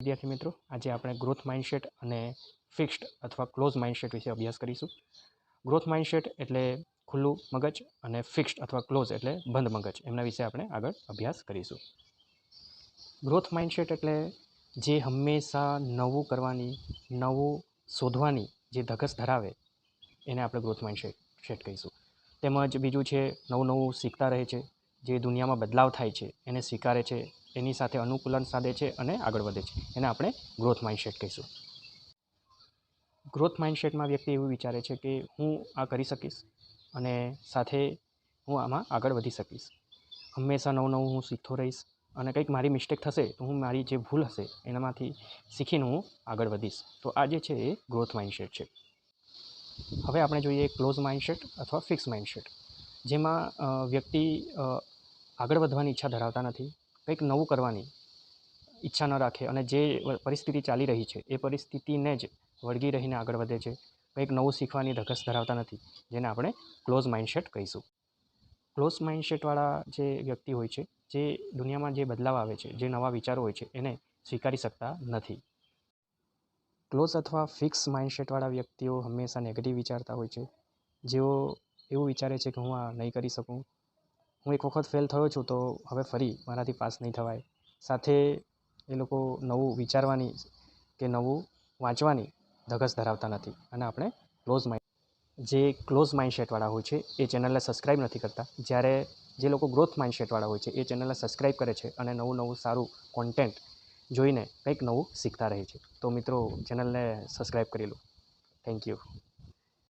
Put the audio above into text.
વિદ્યાર્થી મિત્રો, આજે આપણે ગ્રોથ માઇન્ડસેટ અને ફિક્સ્ડ અથવા ક્લોઝ માઇન્ડસેટ વિશે અભ્યાસ કરીશું. ગ્રોથ માઇન્ડસેટ એટલે ખુલ્લું મગજ અને ફિક્સ્ડ અથવા ક્લોઝ એટલે બંધ મગજ, એમના વિશે આપણે આગળ અભ્યાસ કરીશું. ગ્રોથ માઇન્ડસેટ એટલે જે હંમેશા નવું કરવાની, નવું શોધવાની જે ધગસ ધરાવે, એને આપણે ગ્રોથ માઇન્ડસેટ સેટ કહીશું. તેમજ બીજું છે, નવું નવું શીખતા રહે છે, જે દુનિયામાં બદલાવ થાય છે, એને સ્વીકારે છે એની સાથે અનુકૂલન સાધે છે અને આગળ વધે છે. એને આપણે ગ્રોથ માઇન્ડસેટ કહીશું. ગ્રોથ માઇન્ડસેટમાં વ્યક્તિ એવું વિચારે છે કે હું આ કરી શકીશ અને સાથે હું આમાં આગળ વધી શકીશ. હંમેશા નવું નવું હું શીખતો રહીશ અને કંઈક મારી મિસ્ટેક થશે તો હું મારી જે ભૂલ હશે એનામાંથી શીખીને હું આગળ વધીશ. તો આ જે છે એ ગ્રોથ માઇન્ડસેટ છે. હવે આપણે જોઈએ ક્લોઝ માઇન્ડસેટ અથવા ફિક્સ માઇન્ડસેટ જેમાં વ્યક્તિ આગળ વધવાની ઈચ્છા ધરાવતા નથી કંઈક નવું કરવાની ઈચ્છા ન રાખે અને જે પરિસ્થિતિ ચાલી રહી છે, એ પરિસ્થિતિને જ વળગી રહીને આગળ વધે છે. કંઈક નવું શીખવાની ધગસ ધરાવતા નથી, જેને આપણે ક્લોઝ માઇન્ડસેટ કહીશું. ક્લોઝ માઇન્ડસેટવાળા જે વ્યક્તિ હોય છે, જે દુનિયામાં જે બદલાવ આવે છે, જે નવા વિચારો હોય છે, એને સ્વીકારી શકતા નથી. ક્લોઝ અથવા ફિક્સ માઇન્ડસેટવાળા વ્યક્તિઓ હંમેશા નેગેટિવ વિચારતા હોય છે. જેઓ એવું વિચારે છે કે હું આ નહીં કરી શકું હું એક વખત ફેલ થયો છું તો હવે ફરી મારાથી પાસ નહીં થવાય. સાથે એ લોકો નવું વિચારવાની કે નવું વાંચવાની ધગસ ધરાવતા નથી અને આપણે ક્લોઝ માઇન્ડ જે ક્લોઝ માઇન્ડસેટવાળા હોય છે એ ચેનલને સબસ્ક્રાઈબ નથી કરતા. જ્યારે જે લોકો ગ્રોથ માઇન્ડસેટવાળા હોય છે એ ચેનલને સબસ્ક્રાઈબ કરે છે અને નવું નવું સારું કોન્ટેન્ટ જોઈને કંઈક નવું શીખતા રહે છે. તો મિત્રો ચેનલને સબસ્ક્રાઈબ કરી લો. Thank you